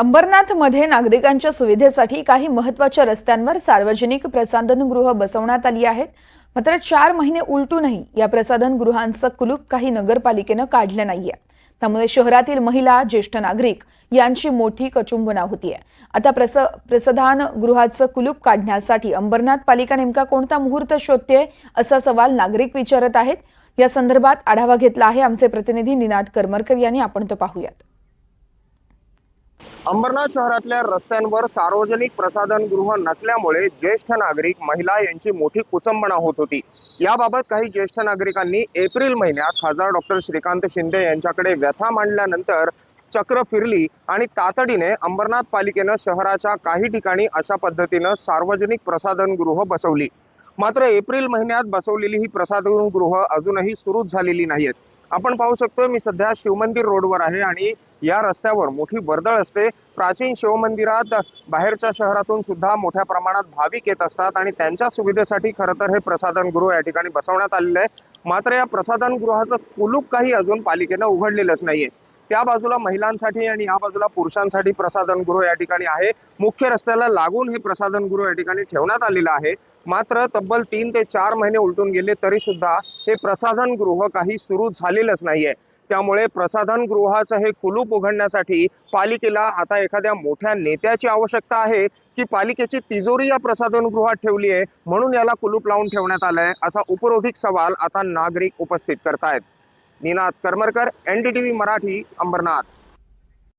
अंबरनाथमध्ये नागरिकांच्या सुविधेसाठी काही महत्त्वाच्या रस्त्यांवर सार्वजनिक प्रसाधनगृह बसवण्यात आली आहेत. मात्र चार महिने उलटूनही या प्रसाधनगृहांचं कुलूप काही नगरपालिकेनं काढलं नाहीये. त्यामुळे शहरातील महिला ज्येष्ठ नागरिक यांची मोठी कचुंबना होतीये. आता प्रस प्रसाधन गृहाचं कुलूप काढण्यासाठी अंबरनाथ पालिका नेमका कोणता मुहूर्त शोधते असा सवाल नागरिक विचारत आहेत. या संदर्भात आढावा घेतला आहे आमचे प्रतिनिधी निनाद करमरकर यांनी. आपण तो पाहूयात. अंबरनाथ शहरातल्या रस्त्यांवर सार्वजनिक प्रसाधनगृह नसल्यामुळे ज्येष्ठ नागरिक महिला यांची मोठी कुचंबणा होत होती. याबाबत काही ज्येष्ठ नागरिकांनी एप्रिल महिन्यात खासदार डॉक्टर श्रीकांत शिंदे यांच्याकडे व्यथा मांडल्यानंतर चक्र फिरली आणि तातडीने अंबरनाथ पालिकेनं शहराच्या काही ठिकाणी अशा पद्धतीनं सार्वजनिक प्रसाधनगृह बसवली. मात्र एप्रिल महिन्यात बसवलेली ही प्रसाधनगृह अजूनही सुरूच झालेली नाहीयेत. आपण पाहू शकतोय मी सध्या शिवमंदिर रोडवर आहे आणि या रस्त्यावर मोठी वर्दळ असते. प्राचीन शिवमंदिरात बाहेरच्या शहरातून सुद्धा मोठ्या प्रमाणात भाविक येत असतात आणि त्यांच्या सुविधेसाठी खरं तर हे प्रसाधनगृह या ठिकाणी बसवण्यात आलेलं आहे. मात्र या प्रसाधनगृहाचं कुलूप काही अजून पालिकेनं उघडलेलंच नाहीये. त्या बाजूला महिलांसाठी आणि या बाजूला पुरुषांसाठी प्रसाधनगृह या ठिकाणी आहे. मुख्य रस्त्याला लागून हे प्रसाधनगृह या ठिकाणी ठेवण्यात आलेलं आहे. मात्र तब्बल तीन ते चार महिने उलटून गेले तरी सुद्धा हे प्रसाधनगृह काही सुरू झालेलंच नाहीये. त्यामुळे प्रसाधनगृहाचं हे कुलूप उघडण्यासाठी पालिकेला आता एखाद्या मोठ्या नेत्याची आवश्यकता आहे की पालिकेची तिजोरी या प्रसाधनगृहात ठेवली आहे म्हणून याला कुलूप लावून ठेवण्यात आलंय असा उपरोधिक सवाल आता नागरिक उपस्थित करतायत. निनाद करमरकर एनडीटीव्ही मराठी अंबरनाथ.